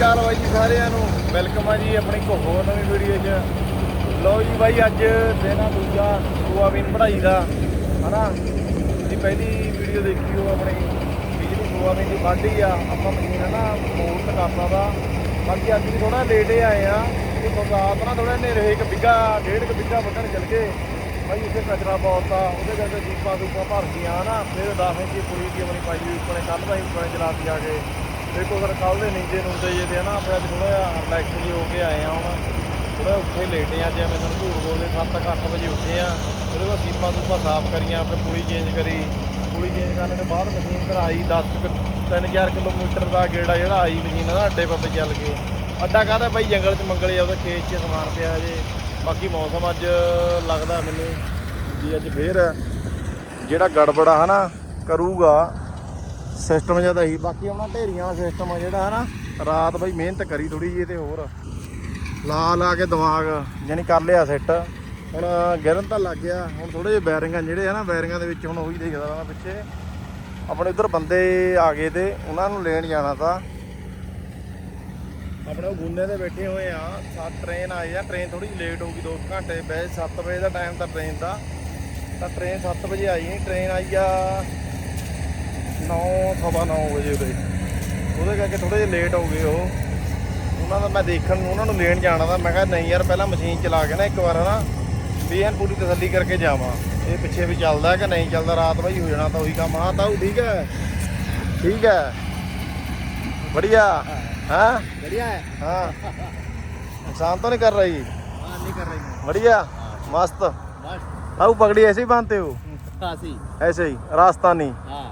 ਅਕਾਲ ਬਾਈ ਜੀ ਸਾਰਿਆਂ ਨੂੰ। ਵੈਲਕਮ ਆ ਜੀ ਆਪਣੀ ਇੱਕ ਹੋਰ ਨਵੀਂ ਵੀਡੀਓ 'ਚ। ਲਓ ਜੀ ਬਾਈ, ਅੱਜ ਦਿਨ ਆ ਦੂਜਾ ਸੋਆਬੀਨ ਪੜਾਈ ਦਾ। ਹਨਾ? ਜੀ ਪਹਿਲੀ ਵੀਡੀਓ ਦੇਖੀ ਹੋ ਆਪਣੀ, ਵੀ ਜਿਹੜੀ ਸੋਆਬੀਨ ਦੀ ਵਾਢੀ ਆ, ਆਪਾਂ ਮਸ਼ੀਨ ਨਾ ਮੋਲਟ ਕਰਨਾ ਦਾ ਬਾਕੀ ਅੱਜ ਵੀ ਥੋੜਾ ਲੇਟ ਹੀ ਆਏ ਆ। ਕਿ ਬਰਸਾਤ ਨਾ ਥੋੜਾ ਹਨੇਰੇ ਇੱਕ ਬਿੱਗਾ, ਡੇਢ ਕੁ ਬਿੱਗਾ ਵੱਢਣ ਚੱਲ ਗਏ। ਬਾਈ ਉੱਥੇ ਕਚਰਾ ਬਹੁਤ ਆ ਉਹਦੇ ਕਰਕੇ ਦੀਪਾ ਦੂਪਾ ਭਰ ਗਈਆਂ ਨਾ ਫਿਰ 10 ਇੰਚੀ ਪੁਲੀ ਦੀ ਆਪਣੀ ਪਾਈ ਹੋਈ ਉੱਪਰ ਕੱਲ ਦਾ ਹੀ ਉੱਪਰੇ ਚਲਾਤੀ ਆ ਕੇ ਦੇਖੋ ਫਿਰ ਕੱਲ ਦੇ ਨੀਂਦੇ ਨੂੰ ਤੇ ਜੇ ਤੇ ਨਾ, ਆਪਾਂ ਅੱਜ ਥੋੜਾ ਜਿਹਾ ਰਿਲੈਕਸ ਜੀ ਹੋ ਕੇ ਆਏ ਆ ਹੁਣ। ਥੋੜਾ ਉੱਥੇ ਲੇਟੇ ਆ ਜਿਵੇਂ ਮੈਨੂੰ ਧੂੜ ਬੋਲਦੇ 7-8 ਵਜੇ ਉੱਠੇ ਆ ਉਹਦੇ ਬਾਅਦ ਸੀਪਾਂ ਦੂਪਾ ਸਾਫ਼ ਕਰੀਆਂ, ਫਿਰ ਪੁਲੀ ਚੇਂਜ ਕਰੀ। ਪੁਲੀ ਚੇਂਜ ਕਰਨ ਦੇ ਬਾਅਦ ਮਸ਼ੀਨ ਕਰਾਈ 10 3000 ਕਿਲੋਮੀਟਰ ਦਾ ਗੇੜਾ ਜਿਹੜਾ ਆਈ ਮਸ਼ੀਨ ਦਾ ਅੱਡੇ ਪੱਪੇ ਚੱਲ ਕੇ। ਅੱਡਾ ਕਾਹਦਾ ਬਾਈ? ਜੰਗਲ 'ਚ ਮੰਗਲੇ ਆ, ਉਹਦੇ ਖੇਤ 'ਚ ਸਮਾਨ ਪਿਆ ਜੇ। ਬਾਕੀ ਮੌਸਮ ਅੱਜ ਲੱਗਦਾ ਮੈਨੂੰ। ਜੀ ਅੱਜ ਫੇਰ ਜਿਹੜਾ ਗੜਬੜਾ ਹਨਾ, ਕਰੂਗਾ। ਸਿਸਟਮ ਜ਼ਿਆਦਾ ਹੀ, ਬਾਕੀ ਉਹਨਾਂ ਢੇਰੀਆਂ ਵਾਲਾ ਸਿਸਟਮ ਆ ਜਿਹੜਾ ਹਨਾ, ਰਾਤ ਬਈ ਮਿਹਨਤ ਕਰੀ ਥੋੜੀ ਜਿਹੀ ਤੇ ਹੋਰ। ਲਾ ਲਾ ਕੇ ਦਿਮਾਗ, ਯਾਨੀ ਕਰ ਲਿਆ ਸੈੱਟ ਹੁਣ ਗਿਰਨ ਤਾਂ ਲੱਗ ਗਿਆ, ਹੁਣ ਥੋੜੇ ਜਿਹੇ ਬੈਰਿੰਗਾਂ ਜਿਹੜੇ ਆ ਨਾ ਬੈਰਿੰਗਾਂ ਦੇ ਵਿੱਚ ਹੁਣ ਉਹੀ ਦੇਖਦਾ ਮੈਂ ਪਿੱਛੇ। ਆਪਣੇ ਉਧਰ ਬੰਦੇ ਆ ਗਏ ਤੇ ਉਹਨਾਂ ਨੂੰ ਲੈਣ ਜਾਣਾ ਤਾਂ। ਆਪਣੇ ਉਹ ਗੁੰਨੇ ਤੇ ਬੈਠੇ ਹੋਏ ਆ, ਸੱਤ ਟ੍ਰੇਨ ਆਈ ਆ ਟ੍ਰੇਨ ਥੋੜੀ ਲੇਟ ਹੋ ਗਈ 2 ਘੰਟੇ ਬੈ 7 ਵਜੇ ਦਾ ਟਾਈਮ ਤਾਂ ਟ੍ਰੇਨ ਦਾ। ਤਾਂ ਟ੍ਰੇਨ 7 ਵਜੇ ਆਈ ਨਹੀਂ ਟ੍ਰੇਨ ਆਈ ਆ 9 ਸਵਾ 9 ਵਜੇ ਉਰੇ। ਉਹਦੇ ਕਰਕੇ ਥੋੜੇ ਜਿਹਾ ਲੇਟ ਹੋ ਗਏ ਉਹ। ਉਹਨਾਂ ਦਾ ਮੈਂ ਦੇਖਣ ਨੂੰ ਉਹਨਾਂ ਨੂੰ ਲੈਣ ਜਾਣਾ ਤਾਂ ਮੈਂ ਕਿਹਾ ਨਹੀਂ ਯਾਰ ਪਹਿਲਾਂ ਮਸ਼ੀਨ ਚਲਾ ਕੇ ਨਾ ਇੱਕ ਵਾਰ ਨਾ ਵੀ ਐਨ ਪੂਰੀ ਤਸੱਲੀ ਕਰਕੇ ਜਾਵਾਂ। ਇਹ ਪਿੱਛੇ ਵੀ ਚੱਲਦਾ ਕਿ ਨਹੀਂ ਚੱਲਦਾ ਰਾਤ ਬਾਈ ਹੋ ਜਾਣਾ ਤਾਂ ਉਹੀ ਕੰਮ। ਹਾਂ ਤਾਉ ਠੀਕ ਹੈ? ਠੀਕ ਹੈ? ਵਧੀਆ? ਹਾਂ? ਵਧੀਆ ਹਾਂ। ਨੁਕਸਾਨ ਤਾਂ ਨਹੀਂ ਕਰ ਰਹੀ? ਹਾਂ ਨਹੀਂ ਕਰ ਰਹੀ। ਬੜੀਆ ਮਸਤ? ਮਸਤ। ਤਾਉ ਪਗੜੀ ਐਸੇ ਹੀ ਹੋ खासी ऐसे ही राजस्थानी हाँ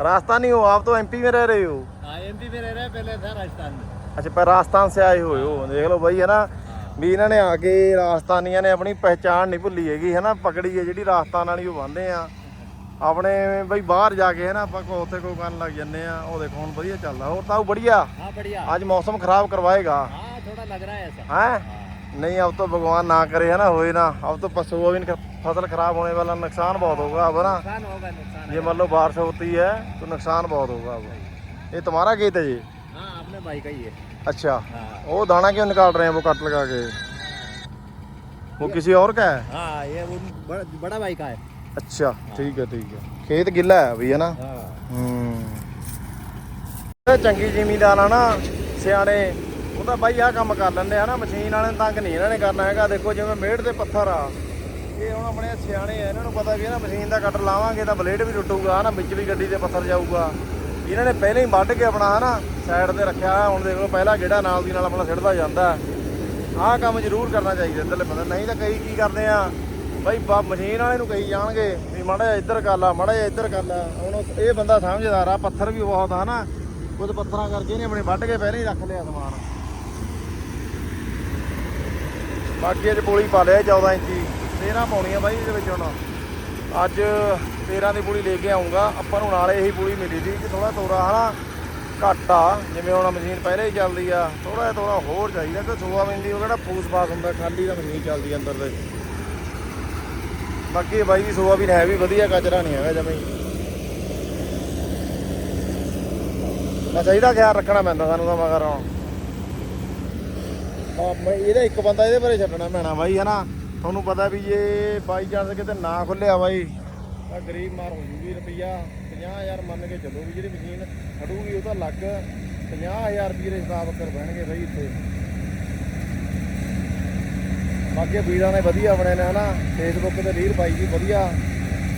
राजस्थानी हो आप तो एमपी में रह रहे हो हाँ एमपी में रह रहे हैं, पहले था राजस्थान में ਅੱਛਾ ਪਰ ਰਾਜਸਥਾਨ ਸੇ ਆਏ ਹੋਏ ਹੋ ਦੇਖ ਲਓ ਬਾਈ ਹੈ ਨਾ ਵੀ ਇਹਨਾਂ ਨੇ ਆ ਕੇ ਰਾਜਸਥਾਨੀਆਂ ਨੇ ਆਪਣੀ ਪਹਿਚਾਣ ਨਹੀਂ ਭੁੱਲੀ ਹੈਗੀ ਹੈ ਨਾ ਪਗੜੀ ਹੈ ਜਿਹੜੀ ਰਾਜਸਥਾਨ ਵਾਲੀ ਉਹ ਬੰਨਦੇ ਆ ਆਪਣੇ ਬਈ ਬਾਹਰ ਜਾ ਕੇ ਹੈ ਨਾ ਆਪਾਂ ਕੋ ਉੱਥੇ ਕੋਈ ਕਰਨ ਲੱਗ ਜੰਨੇ ਆ ਉਹ ਦੇਖੋ ਹੁਣ ਵਧੀਆ ਚੱਲਦਾ ਹੋਰ ਤਾਂ ਉਹ बढ़िया हाँ बढ़िया आज मौसम खराब करवाएगा हाँ थोड़ा लग रहा है ऐसा हैं हाँ नहीं अब तो भगवान ना करे है ना होए ना अब तो पशुओं भी फसल खराब होने वाला नुकसान बहुत होगा अब ना नुकसान होगा नुकसान ये है। मान लो बारिश होती है तो नुकसान बहुत होगा अब ये तुम्हारा खेत है ये हाँ अपने भाई का ही है अच्छा हाँ वो दाना क्यों निकाल रहे हैं वो कट लगा के वो किसी और का है हाँ ये वो बड़ा, बड़ा भाई का है अच्छा ठीक है ठीक है खेत गिला है अभी है ना हाँ ਹੂੰ ਇਹ ਚੰਗੀ ਜ਼ਿਮੀਦਾਰ ਆ ਨਾ ਸਿਆਣੇ ਉਹ ਤਾਂ ਬਾਈ ਆਹ ਕੰਮ ਕਰ ਲੈਂਦੇ ਆ ਨਾ, ਮਸ਼ੀਨ ਵਾਲੇ ਨੂੰ ਤੰਗ ਨਹੀਂ ਇਹਨਾਂ ਨੇ ਕਰਨਾ ਹੈਗਾ। ਦੇਖੋ ਜਿਵੇਂ ਮੇੜ ਦੇ ਪੱਥਰ ਆ। ਇਹ ਹੁਣ ਆਪਣੇ ਸਿਆਣੇ ਆ, ਇਹਨਾਂ ਨੂੰ ਪਤਾ ਵੀ ਇਹ ਨਾ ਮਸ਼ੀਨ ਦਾ ਕਟਰ ਲਾਵਾਂਗੇ ਤਾਂ ਬਲੇਡ ਵੀ ਟੁੱਟੂਗਾ ਨਾ ਵਿੱਚ ਵੀ ਗੱਡੀ ਦੇ ਪੱਥਰ ਜਾਊਗਾ। ਇਹਨਾਂ ਨੇ ਪਹਿਲਾਂ ਹੀ ਵੱਢ ਕੇ ਆਪਣਾ ਹਨਾ ਸਾਈਡ ਤੇ ਰੱਖਿਆ, ਹੁਣ ਦੇਖ ਲਓ ਪਹਿਲਾ ਗੇੜਾ ਨਾਲ ਦੀ ਨਾਲ ਆਪਣਾ ਸਿੱਟਦਾ ਜਾਂਦਾ। ਆਹ ਕੰਮ ਜ਼ਰੂਰ ਕਰਨਾ ਚਾਹੀਦਾ ਇੱਧਰਲੇ ਪਤਾ ਨਹੀਂ ਤਾਂ ਕਈ ਕੀ ਕਰਦੇ ਆ, ਬਾਈ ਬਾ ਮਸ਼ੀਨ ਵਾਲੇ ਨੂੰ ਕਹੀ ਜਾਣਗੇ ਵੀ ਮਾੜਾ ਜਿਹਾ ਇੱਧਰ ਕਰ ਲਾ, ਮਾੜਾ ਜਿਹਾ ਇੱਧਰ ਕਰ ਲਾ। ਹੁਣ ਇਹ ਬੰਦਾ ਸਮਝਦਾਰ ਆ, ਪੱਥਰ ਵੀ ਬਹੁਤ ਆ ਨਾ, ਕੁਝ ਪੱਥਰਾਂ ਕਰਕੇ ਇਹਨੇ ਆਪਣੇ ਵੱਢ ਕੇ ਪਹਿਲਾਂ ਹੀ ਰੱਖ ਲਿਆ ਸਮਾਨ। ਬਾਕੀ ਅੱਜ ਪੋਲੀ ਪਾ ਲਿਆ 14 ਇੰਚੀ। 13 ਪਾਉਣੀਆਂ ਬਾਈ ਇਹਦੇ ਵਿੱਚ ਹੁਣ। ਅੱਜ 13 ਦੀ ਪੂਲੀ ਲੈ ਕੇ ਆਉਂਗਾ ਆਪਾਂ ਨੂੰ ਨਾਲੇ ਇਹੀ ਪੂਲੀ ਮਿਲੀ ਸੀ ਕਿ ਥੋੜਾ ਤੋਰਾ ਹਨਾ, ਘੱਟ ਆ। ਜਿਵੇਂ ਹੁਣ ਮਸ਼ੀਨ ਪਹਿਲੇ ਹੀ ਚੱਲਦੀ ਆ ਥੋੜਾ ਜਿਹਾ ਤੋਰਾ ਹੋਰ ਚਾਹੀਦਾ ਕਿ ਸੋਆਬੀਨ ਦੀ ਉਹ ਕਿਹੜਾ ਫੂਸ ਪਾਸ ਹੁੰਦਾ, ਖਾਲੀ ਦਾ ਮਸ਼ੀਨ ਚੱਲਦੀ ਅੰਦਰ ਦੇ ਬਾਕੀ ਬਾਈ ਦੀ ਸੋਆਬੀਨ ਹੈ ਵੀ ਵਧੀਆ, ਕਚਰਾ ਨਹੀਂ ਹੈਗਾ ਜਮੇ ਬਸ ਚਾਹੀਦਾ ਖਿਆਲ ਰੱਖਣਾ ਪੈਂਦਾ ਸਾਨੂੰ ਤਾਂ ਮਗਰ ਹੁਣ ਮੈਂ ਇਹਦਾ ਇੱਕ ਬੰਦਾ ਇਹਦੇ ਬਾਰੇ ਛੱਡਣਾ ਪੈਣਾ ਬਾਈ, ਹਨਾ? ਤੁਹਾਨੂੰ ਪਤਾ ਵੀ ਇਹ ਬਾਈ ਚਾਂਸ ਕਿਤੇ ਨਾ ਖੁੱਲਿਆ ਬਾਈ। ਤਾਂ ਗਰੀਬ ਮਾਰ ਹੋ ਜੂਗੀ ਰੁਪਈਆ। 50000 ਮੰਨ ਕੇ ਚੱਲੋ ਵੀ ਜਿਹੜੀ ਮਸ਼ੀਨ ਖੜੂਗੀ, ਉਹ ਤਾਂ ਲੱਗ 50000 ਰੁਪਏ ਦੇ ਹਿਸਾਬ ਕਰ ਬਹਿਣਗੇ ਬਾਈ ਇੱਥੇ। ਬਾਕੀ ਵੀਰਾਂ ਨੇ ਵਧੀਆ ਬਣੇ ਨੇ, ਹਨਾ? ਫੇਸਬੁੱਕ ਤੇ ਰੀਲ ਪਾਈ ਜੀ ਵਧੀਆ।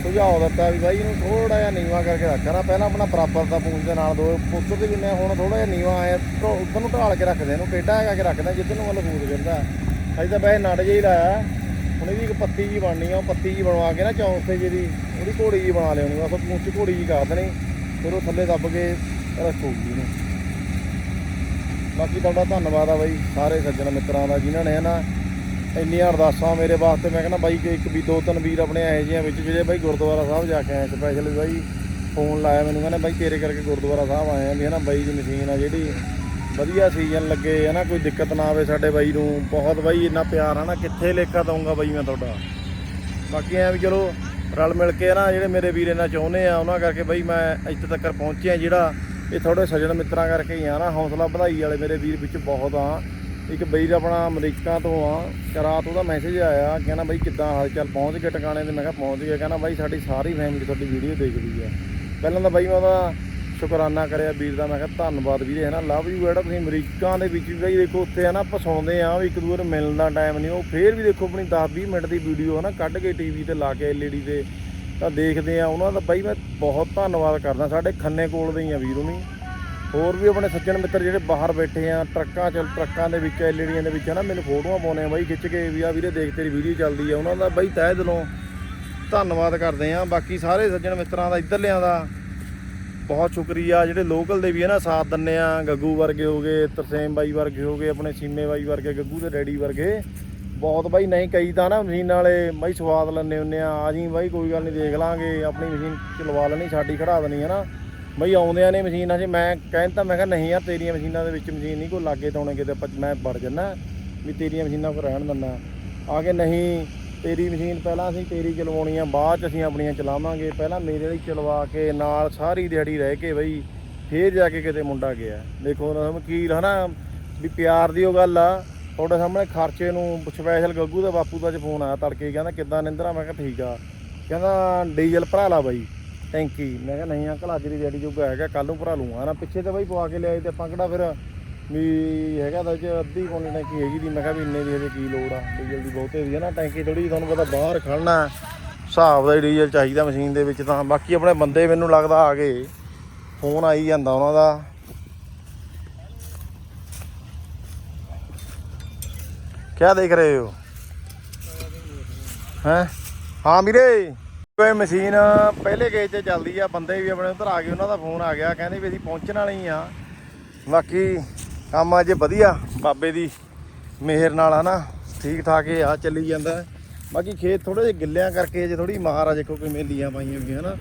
ਸੁਝਾਅ ਦਿੱਤਾ ਵੀ ਬਾਈ ਇਹਨੂੰ ਥੋੜਾ ਜਿਹਾ ਨੀਵਾ ਕਰਕੇ ਰੱਖਣਾ ਪਹਿਲਾਂ ਆਪਣਾ ਬਰਾਬਰ ਦਾ ਪੂੰਝ ਦੇ ਨਾਲ ਦੋ ਪੁੱਤ ਦੇ ਜਿੰਨੇ ਹੁਣ ਥੋੜਾ ਜਿਹਾ ਨੀਵਾ ਆਇਆ ਉੱਧਰ ਨੂੰ ਢਾਲ ਕੇ ਰੱਖਦੇ ਇਹਨੂੰ ਪੇਢਾ ਹੈਗਾ ਕੇ ਰੱਖਦੇ ਜਿੱਧਰ ਨੂੰ ਮਤਲਬ ਫੂਦ ਗਿਰਦਾ ਅਜੇ ਤਾਂ ਵੈਸੇ ਨੜ ਜਿਹਾ ਹੀ ਲਾਇਆ, ਹੁਣ ਇਹਦੀ ਇੱਕ ਪੱਤੀ ਜੀ ਬਣਨੀ ਆ, ਉਹ ਪੱਤੀ ਜੀ ਬਣਵਾ ਕੇ ਨਾ ਚੌਂਕੇ ਜਿਹੀ ਉਹਦੀ ਘੋੜੀ ਜੀ ਬਣਾ ਲਿਆਉਣੀ ਬਸ ਪੂੰਛ ਘੋੜੀ ਜੀ ਕਰ ਦੇਣੀ, ਫਿਰ ਉਹ ਥੱਲੇ ਦੱਬ ਕੇ ਰੱਖੂਗੀ ਇਹਨੂੰ। ਬਾਕੀ ਤੁਹਾਡਾ ਧੰਨਵਾਦ ਆ ਬਾਈ, ਸਾਰੇ ਸੱਜਣ ਮਿੱਤਰਾਂ ਦਾ, ਜਿਨ੍ਹਾਂ ਨੇ ਨਾ ਇੰਨੀਆਂ ਅਰਦਾਸਾਂ ਮੇਰੇ ਵਾਸਤੇ, ਮੈਂ ਕਹਿੰਦਾ ਬਾਈ ਕਿ ਇੱਕ ਵੀ ਦੋ ਤਿੰਨ ਵੀਰ ਆਪਣੇ ਆਏ ਜਿਹੇ ਵਿੱਚ, ਜਿਹੜੇ ਬਾਈ ਗੁਰਦੁਆਰਾ ਸਾਹਿਬ ਜਾ ਕੇ ਆਏ ਸਪੈਸ਼ਲ ਬਾਈ ਫੋਨ ਲਾਇਆ ਮੈਨੂੰ, ਕਹਿੰਦਾ ਬਾਈ ਤੇਰੇ ਕਰਕੇ ਗੁਰਦੁਆਰਾ ਸਾਹਿਬ ਆਏ ਆ, ਵੀ ਹਨਾ ਬਾਈ ਦੀ ਮਸ਼ੀਨ ਆ ਜਿਹੜੀ, ਵਧੀਆ ਸੀਜ਼ਨ ਲੱਗੇ, ਹਨਾ ਕੋਈ ਦਿੱਕਤ ਨਾ ਆਵੇ ਸਾਡੇ ਬਾਈ ਨੂੰ, ਬਹੁਤ ਬਾਈ ਇੰਨਾ ਪਿਆਰ ਆ ਨਾ, ਕਿੱਥੇ ਲੇਖਾ ਦਊਂਗਾ ਬਾਈ ਮੈਂ ਤੁਹਾਡਾ। ਬਾਕੀ ਐ ਵੀ ਚਲੋ, ਰਲ ਮਿਲ ਕੇ ਨਾ ਜਿਹੜੇ ਮੇਰੇ ਵੀਰ ਇਹਨਾਂ ਚਾਹੁੰਦੇ ਆ, ਉਹਨਾਂ ਕਰਕੇ ਬਾਈ ਮੈਂ ਇੱਥੇ ਤੱਕ ਪਹੁੰਚਿਆ ਜਿਹੜਾ ਇਹ ਥੋੜੇ ਸੱਜਣ ਮਿੱਤਰਾਂ ਕਰਕੇ ਹੀ ਆ ਨਾ, ਹੌਸਲਾ ਵਧਾਈ ਵਾਲੇ ਮੇਰੇ ਵੀਰ ਵਿੱਚ ਬਹੁਤ ਆ। ਇੱਕ ਵੀਰ ਆਪਣਾ ਅਮਰੀਕਾ ਤੋਂ ਆ ਰਾਤ ਉਹਦਾ ਮੈਸੇਜ ਆਇਆ, ਕਹਿੰਦਾ ਬਾਈ ਕਿੱਦਾਂ ਹਾਲ ਚਾਲ, ਪਹੁੰਚ ਗਏ ਟਿਕਾਣੇ ਤੇ, ਮੈਂ ਕਿਹਾ ਪਹੁੰਚ ਗਿਆ, ਕਹਿੰਦਾ ਬਾਈ ਸਾਡੀ ਸਾਰੀ ਫੈਮਿਲੀ ਤੁਹਾਡੀ ਵੀਡੀਓ ਦੇਖਦੀ ਆ। ਪਹਿਲਾਂ ਤਾਂ ਬਾਈ ਮੈਂ ਉਹਦਾ ਸ਼ੁਕਰਾਨਾ ਕਰਿਆ ਵੀਰ ਦਾ, ਮੈਂ ਕਿਹਾ ਧੰਨਵਾਦ ਵੀਰੇ ਹੈ ਨਾ ਲਵ ਯੂ ਜਿਹੜਾ ਤੁਸੀਂ ਅਮਰੀਕਾ ਦੇ ਵਿੱਚ ਵੀ ਬਾਈ ਦੇਖੋ, ਉੱਥੇ ਹੈ ਨਾ ਆਪਾਂ ਸੁਣਦੇ ਆ, ਵੀ ਇੱਕ ਦੂਜੇ ਨੂੰ ਮਿਲਣ ਦਾ ਟਾਈਮ ਨਹੀਂ ਉਹ ਫੇਰ ਵੀ ਦੇਖੋ ਆਪਣੀ 10 20 ਮਿੰਟ ਦੀ ਵੀਡੀਓ ਹੈ ਨਾ ਕੱਢ ਕੇ ਟੀਵੀ ਤੇ ਲਾ ਕੇ ਐਲਈਡੀ ਤੇ ਤਾਂ ਦੇਖਦੇ ਆ, ਉਹਨਾਂ ਦਾ ਬਾਈ ਮੈਂ ਬਹੁਤ ਧੰਨਵਾਦ ਕਰਦਾ, ਸਾਡੇ ਖੰਨੇ ਕੋਲ ਦੇ ਹੀ ਆ ਵੀਰ ਉਹਨੀ ਹੋਰ ਵੀ ਆਪਣੇ ਸੱਜਣ ਮਿੱਤਰ ਜਿਹੜੇ ਬਾਹਰ ਬੈਠੇ ਆ, ਟਰੱਕਾਂ ਚ ਟਰੱਕਾਂ ਦੇ ਵਿੱਚ ਐਲਈਡੀਆਂ ਦੇ ਵਿੱਚ ਨਾ ਮੈਨੂੰ ਫੋਟੋਆਂ ਪਾਉਣੇ ਆ ਬਾਈ, ਖਿੱਚ ਕੇ ਵੀ ਆ ਵੀਰੇ ਦੇਖ ਤੇਰੀ ਵੀਡੀਓ ਚੱਲਦੀ ਆ, ਉਹਨਾਂ ਦਾ ਬਾਈ ਤਹਿ ਦਿਲੋਂ ਧੰਨਵਾਦ ਕਰਦੇ ਆ। ਬਾਕੀ ਸਾਰੇ ਸੱਜਣ ਮਿੱਤਰਾਂ ਦਾ, ਇੱਧਰਲਿਆਂ ਦਾ ਬਹੁਤ ਸ਼ੁਕਰੀਆ। ਜਿਹੜੇ ਲੋਕਲ ਦੇ ਵੀ ਹੈ ਨਾ ਸਾਥ ਦਿੰਨੇ ਆ, ਗੱਗੂ ਵਰਗੇ ਹੋ ਗਏ, ਤਰਸੇਮ ਬਾਈ ਵਰਗੇ ਹੋ ਗਏ, ਆਪਣੇ ਸੀਮੇ ਬਾਈ ਵਰਗੇ, ਗੱਗੂ ਦੇ ਡੈਡੀ ਵਰਗੇ। ਬਹੁਤ ਬਾਈ, ਨਹੀਂ ਕਈ ਤਾਂ ਨਾ ਮਸ਼ੀਨ ਵਾਲੇ, ਬਾਈ ਸਵਾਦ ਲੈਂਦੇ ਹੁੰਨੇ ਆ। ਆ ਜੀ ਬਾਈ, ਕੋਈ ਗੱਲ ਨਹੀਂ, ਦੇਖ ਲਾਂਗੇ, ਆਪਣੀ ਮਸ਼ੀਨ ਚਲਵਾ ਲੈਣੀ, ਸਾਡੀ ਖੜਾ ਦੇਣੀ ਹੈ ਨਾ ਬਈ ਆਉਂਦਿਆਂ ਨੇ ਮਸ਼ੀਨਾਂ 'ਚ, ਮੈਂ ਕਹਿੰਦਾ ਮੈਂ ਕਿਹਾ ਨਹੀਂ ਯਾਰ, ਤੇਰੀਆਂ ਮਸ਼ੀਨਾਂ ਦੇ ਵਿੱਚ ਮਸ਼ੀਨ ਨਹੀਂ, ਕੋਈ ਲਾਗੇ ਤਾਉਣੇ ਕਿਤੇ ਆਪਾਂ ਮੈਂ ਵੜ ਜੰਨਾ ਵੀ ਤੇਰੀਆਂ ਮਸ਼ੀਨਾਂ ਕੋ ਰਹਿਣ ਦਿੰਦਾ। ਆ ਕੇ ਨਹੀਂ, ਤੇਰੀ ਮਸ਼ੀਨ ਪਹਿਲਾਂ ਅਸੀਂ ਤੇਰੀ ਚਲਵਾਉਣੀ ਆ ਬਾਅਦ ਚ ਅਸੀਂ ਆਪਣੀਆਂ ਚਲਾਵਾਂਗੇ। ਪਹਿਲਾਂ ਮੇਰੇ ਲਈ ਚਲਵਾ ਕੇ ਨਾਲ ਸਾਰੀ ਦਿਹਾੜੀ ਰਹਿ ਕੇ ਬਈ, ਫੇਰ ਜਾ ਕੇ ਕਿਤੇ ਮੁੰਡਾ ਗਿਆ। ਦੇਖੋ ਨਾ ਵਕੀਲ ਹਨਾ, ਵੀ ਪਿਆਰ ਦੀ ਉਹ ਗੱਲ ਆ। ਤੁਹਾਡੇ ਸਾਹਮਣੇ ਖਰਚੇ ਨੂੰ ਸਪੈਸ਼ਲ ਗੱਗੂ ਦਾ ਬਾਪੂ ਦਾ ਚ ਫੋਨ ਆਇਆ ਤੜਕੇ, ਕਹਿੰਦਾ ਕਿੱਦਾਂ ਨਿੰਦਰਾ? ਮੈਂ ਕਿਹਾ ਠੀਕ ਆ। ਕਹਿੰਦਾ ਡੀਜ਼ਲ ਭਰਾ ਲਾ ਬਾਈ। ਟੈਂਕੀ। ਮੈਂ ਕਿਹਾ ਨਹੀਂ ਅੰਕਲ, ਅੱਜ ਦੀ ਦਿਹਾੜੀ ਜੋਗਾ ਹੈਗਾ ਕੱਲ ਨੂੰ ਭਰਾ ਲੂੰਗਾ ਨਾ, ਪਿੱਛੇ ਤਾਂ ਬਾਈ ਪਵਾ ਕੇ ਲਿਆਏ ਤੇ ਆਪਾਂ ਕਿਹੜਾ ਫਿਰ ਵੀ ਹੈਗਾ ਤਾਂ ਚ ਅੱਧੀ ਪੌਣੀ ਟੈਂਕੀ ਹੈਗੀ ਦੀ, ਮੈਂ ਕਿਹਾ ਵੀ ਇੰਨੇ ਦੀ ਹਜੇ ਕੀ ਲੋੜ ਆ? ਡੀਜ਼ਲ ਦੀ ਬਹੁਤੇ ਦੀ ਹੈ ਨਾ, ਟੈਂਕੀ ਥੋੜੀ ਜਿਹੀ ਤੁਹਾਨੂੰ ਪਤਾ ਬਾਹਰ ਖੜਨਾ ਹਿਸਾਬ ਦਾ ਹੀ ਡੀਜ਼ਲ ਚਾਹੀਦਾ ਮਸ਼ੀਨ ਦੇ ਵਿੱਚ ਤਾਂ। ਬਾਕੀ ਆਪਣੇ ਬੰਦੇ ਮੈਨੂੰ ਲੱਗਦਾ ਆ ਗਏ। ਫੋਨ ਆਈ ਜਾਂਦਾ ਉਹਨਾਂ ਦਾ। ਕਿਆ ਦੇਖ ਰਹੇ ਹੋ? ਹੈ? ਹਾਂ ਵੀਰੇ। ਕੋਈ ਮਸ਼ੀਨ ਪਹਿਲੇ ਗੇਜ ਤੇ ਚੱਲਦੀ ਆ, ਬੰਦੇ ਵੀ ਆਪਣੇ ਉੱਧਰ ਆ ਗਏ, ਉਹਨਾਂ ਦਾ ਫੋਨ ਆ ਗਿਆ, ਕਹਿੰਦੇ ਵੀ ਅਸੀਂ ਪਹੁੰਚਣ ਵਾਲੇ ਹੀ ਆ। ਬਾਕੀ ਕੰਮ ਅਜੇ ਵਧੀਆ, ਬਾਬੇ ਦੀ ਮਿਹਰ ਨਾਲ ਹਨਾ ਠੀਕ ਠਾਕ ਹੀ ਆ, ਚੱਲੀ ਜਾਂਦਾ। ਬਾਕੀ ਖੇਤ ਥੋੜੇ ਜਿਹੇ ਗਿੱਲਿਆਂ ਕਰਕੇ ਅਜੇ ਥੋੜੀ ਮਾਰ ਆ ਦੇਖੋ ਕੋਈ ਮੇਲੀਆਂ ਪਾਈਆਂ ਵੀ ਹਨਾ,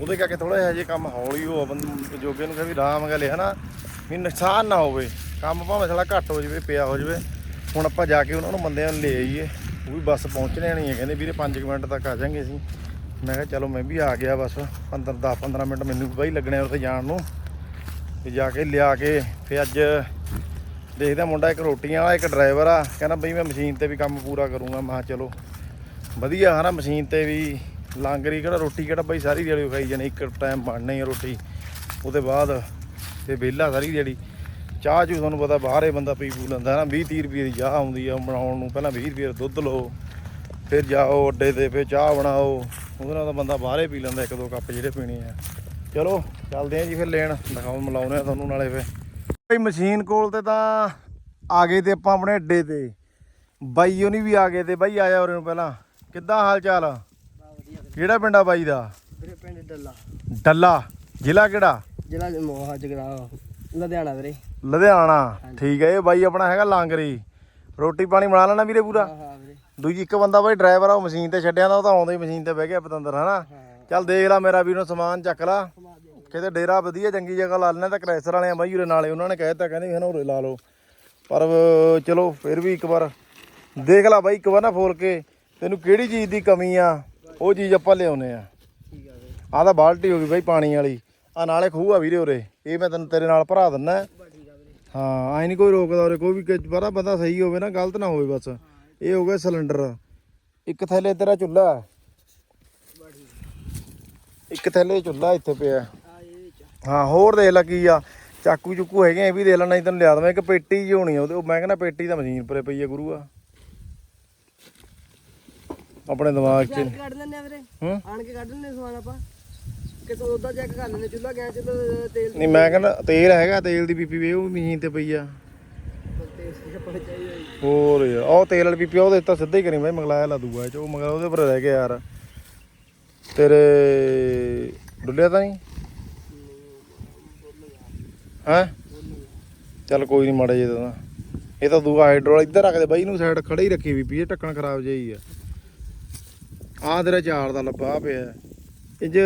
ਉਹਦੇ ਕਰਕੇ ਥੋੜਾ ਜਿਹਾ ਜੇ ਕੰਮ ਹੌਲੀ ਹੋ ਬੰਦ ਜੋਗੇ ਨੂੰ ਕਹਿੰਦੇ ਵੀ ਆਰਾਮ ਗਲੇ ਹਨਾ, ਵੀ ਨੁਕਸਾਨ ਨਾ ਹੋਵੇ, ਕੰਮ ਭਾਵੇਂ ਥੋੜਾ ਘੱਟ ਹੋ ਜਾਵੇ, ਪਿਆ ਹੋ ਜਾਵੇ, ਹੁਣ ਆਪਾਂ ਜਾ ਕੇ ਉਹਨਾਂ ਨੂੰ, ਬੰਦਿਆਂ ਨੂੰ ਲੈ ਆਈਏ, ਉਹ ਵੀ ਬੱਸ ਪਹੁੰਚਣੇ ਨਹੀਂ ਹੈ ਕਹਿੰਦੇ ਵੀਰੇ 5 ਮਿੰਟ ਤੱਕ ਆ ਜਾਾਂਗੇ ਅਸੀਂ। ਮੈਂ ਕਿਹਾ ਚਲੋ ਮੈਂ ਵੀ ਆ ਗਿਆ ਬਸ 15 10 15 ਮਿੰਟ ਮੈਨੂੰ ਵੀ ਬਾਈ ਲੱਗਣੇ ਆ ਉੱਥੇ ਜਾਣ ਨੂੰ। ਤੇ ਜਾ ਕੇ ਲਿਆ ਕੇ ਫਿਰ ਅੱਜ ਦੇਖਦਾ ਮੁੰਡਾ ਇੱਕ ਰੋਟੀਆਂ ਵਾਲਾ, ਇੱਕ ਡਰਾਈਵਰ ਆ। ਕਹਿੰਦਾ ਬਈ ਮੈਂ ਮਸ਼ੀਨ ਤੇ ਵੀ ਕੰਮ ਪੂਰਾ ਕਰੂੰਗਾ। ਮੈਂ ਚਲੋ ਵਧੀਆ ਹਨਾ, ਮਸ਼ੀਨ ਤੇ ਵੀ ਲਾਂਗਰੀ ਕਿਹੜਾ, ਰੋਟੀ ਕਿਹੜਾ ਬਈ ਸਾਰੀ ਦਿਹਾੜੀ ਉਹ ਖਾਈ ਜਾਣੀ, ਇੱਕ ਟਾਈਮ ਬਣਨਾ ਹੀ ਆ ਰੋਟੀ। ਉਹਦੇ ਬਾਅਦ ਤੇ ਵਿਹਲਾ ਸਾਰੀ ਦਿਹਾੜੀ। ਚਾਹ ਚੂ ਤੁਹਾਨੂੰ ਪਤਾ ਬਾਹਰੇ ਬੰਦਾ ਪੀ ਪੂ ਲੈਂਦਾ ਨਾ 20 30 ਰੁਪਏ ਦੀ ਚਾਹ ਆਉਂਦੀ ਆ ਬਣਾਉਣ ਨੂੰ ਪਹਿਲਾਂ 20 ਰੁਪਏ ਦਾ ਦੁੱਧ ਲਓ, ਫਿਰ ਜਾਓ ਅੱਡੇ ਤੇ, ਫਿਰ ਚਾਹ ਬਣਾਓ। ਉਹਦੇ ਨਾਲ ਤਾਂ ਬੰਦਾ ਬਾਹਰੇ ਪੀ ਲੈਂਦਾ ਇੱਕ ਦੋ ਕੱਪ ਜਿਹੜੇ ਪੀਣੇ ਆ। ਚਲੋ ਚੱਲਦੇ ਆ ਜੀ ਫਿਰ ਲੈਣ। ਦਿਖਾਓ ਮਿਲਾਉਨੇ ਆ ਤੁਹਾਨੂੰ ਨਾਲੇ ਫਿਰ। ਬਈ ਮਸ਼ੀਨ ਕੋਲ ਤੇ ਤਾਂ ਆ ਗਏ ਤੇ ਆਪਾਂ ਆਪਣੇ ਅੱਡੇ ਤੇ। ਬਾਈ ਹੋਣੀ ਵੀ ਆ ਗਏ ਤੇ ਬਾਈ ਆਇਆ ਉਰੇ ਨੂੰ ਪਹਿਲਾਂ। ਕਿੱਦਾਂ ਹਾਲ ਚਾਲ ਆ ਕਿਹੜਾ ਪਿੰਡ ਆ ਬਾਈ ਦਾ? ਵੀਰੇ ਪਿੰਡ ਡੱਲਾ। ਡੱਲਾ ਜ਼ਿਲ੍ਹਾ ਕਿਹੜਾ? ਜ਼ਿਲ੍ਹਾ ਮੋਹਾ ਜਗਰਾ ਲੁਧਿਆਣਾ ਵੀਰੇ। ਲੁਧਿਆਣਾ ਠੀਕ ਹੈ ਇਹ ਬਾਈ ਆਪਣਾ ਹੈਗਾ ਲਾਂਗਰੀ। ਰੋਟੀ ਪਾਣੀ ਬਣਾ ਲੈਣਾ ਵੀਰੇ ਪੂਰਾ? ਦੂਜੀ ਇੱਕ ਬੰਦਾ ਬਾਈ ਡਰਾਈਵਰ ਆ ਉਹ ਮਸ਼ੀਨ ਤੇ ਛੱਡਿਆ ਦਾ ਉਹ ਤਾਂ ਆਉਂਦਾ ਹੀ ਮਸ਼ੀਨ ਤੇ ਬਹਿ ਗਿਆ ਪਤੰਦਰ ਹਨਾ? ਚੱਲ ਦੇਖ ਲੈ ਮੇਰਾ ਵੀਰ ਨੂੰ ਸਮਾਨ ਚੱਕ ਲਾ। ਕਿਤੇ ਡੇਰਾ ਵਧੀਆ ਚੰਗੀ ਜਗ੍ਹਾ ਲਾ ਲੈਣਾ ਤਾਂ ਕ੍ਰੈਸ਼ਰ ਵਾਲੇ ਆ ਬਾਈ ਉਰੇ ਨਾਲੇ ਉਹਨਾਂ ਨੇ ਕਹਿਤਾ ਕਹਿੰਦੇ ਵੀ ਹਨਾ ਉਰੇ ਲਾ ਲਓ। ਪਰ ਚਲੋ ਫਿਰ ਵੀ ਇੱਕ ਵਾਰ ਦੇਖ ਲੈ ਬਾਈ ਇੱਕ ਵਾਰ ਨਾ ਫੋਲ ਕੇ ਤੈਨੂੰ ਕਿਹੜੀ ਚੀਜ਼ ਦੀ ਕਮੀ ਆ ਉਹ ਚੀਜ਼ ਆਪਾਂ ਲਿਆਉਨੇ ਆ। ਆ ਤਾਂ ਬਾਲਟੀ ਹੋ ਗਈ ਬਾਈ ਪਾਣੀ ਵਾਲੀ ਆ ਨਾਲੇ ਖੂਹ ਆ ਵੀਰੇ ਉਰੇ ਇਹ ਮੈਂ ਤੈਨੂੰ ਤੇਰੇ ਨਾਲ ਭਰਾ ਦਿੰਨਾ। ਹਾਂ ਐ ਨਹੀਂ ਕੋਈ ਰੋਕਦਾ ਉਰੇ ਕੋਈ ਵੀ ਬੜਾ ਬੰਦਾ ਸਹੀ ਹੋਵੇ ਨਾ ਗਲਤ ਨਾ ਹੋਵੇ ਬਸ। ਇਹ ਹੋ ਗਿਆ ਸਿਲੰਡਰ। ਇੱਕ ਥੈਲੇ ਤੇਰਾ ਚੁੱਲ੍ਹਾ ਇੱਕ ਥੈਲੇ ਚੁੱਲ੍ਹਾ ਇੱਥੇ ਪਿਆ ਹਾਂ। ਹੋਰ ਦੇਖ ਲੈ ਕੀ ਆ। ਚਾਕੂ ਚੁੱਕੂ ਹੈਗੇ ਆ, ਇਹ ਵੀ ਦੇ ਲੈਣਾ ਨਹੀਂ ਤੈਨੂੰ ਲਿਆ ਦਵਾਂ ਇੱਕ ਪੇਟੀ ਜਿਹੀ ਹੋਣੀ ਆ ਉਹਦੇ ਮੈਂ ਕਹਿੰਦਾ ਪੇਟੀ ਤਾਂ ਮਸ਼ੀਨ ਪਰੇ ਪਈ ਆ ਗੁਰੂ ਆ। ਆਪਣੇ ਦਿਮਾਗ 'ਚ। ਕੱਢ ਲੈਣੇ ਆ ਵੀਰੇ। ਹੂੰ? ਆਣ ਕੇ ਕੱਢ ਲੈਣੇ ਸਮਾਨ ਆਪਾਂ। ਕਿਤੋਂ ਉਹਦਾ ਚੈੱਕ ਕਰ ਲੈਣੇ ਚੁੱਲਾ ਗਿਆ ਤੇਲ ਨਹੀਂ ਮੈਂ ਕਹਿੰਦਾ ਤੇਲ ਹੈਗਾ ਤੇਲ ਦੀ ਪੀਪੀ ਵੀ ਉਹ ਵੀ ਮਸ਼ੀਨ ਤੇ ਪਈ ਆ ਤੇਲ ਛੱਪੜ ਚਾਹੀਦਾ ਜੀ ਹੋਰ ਯਾਰ ਉਹ ਤੇਲ ਵਾਲੀ ਪੀਪੀ ਉਹ ਦਿੱਤਾ ਸਿੱਧਾ ਹੀ ਕਰੀ ਬਾਈ ਮੰਗਲਾਇਆ ਲਾ ਦੂਗਾ ਚ, ਉਹ ਮਗਰ ਉਹਦੇ ਪਰ ਰਹਿ ਗਿਆ ਯਾਰ। ਤੇਰੇ ਡੁੱਲਿਆ ਤਾਂ ਨਹੀਂ? ਹੈ? ਚੱਲ ਕੋਈ ਨਹੀਂ ਮਾੜਾ ਜੇ ਤਾਂ ਇਹ ਤਾਂ ਦੂਆ ਹਾਈਡਰੋਲ ਇੱਧਰ ਰੱਖ ਦੇ ਬਾਈ ਨੂੰ ਸਾਈਡ ਖੜੇ ਹੀ ਰੱਖੀ ਵੀ ਪਈ ਇਹ ਢੱਕਣ ਖਰਾਬ ਜਿਹੀ ਹੀ ਆ। ਆਹ ਤੇਰਾ ਚਾਰ ਦਾ ਲੱਭਾ ਪਿਆ। ਇਹ ਜ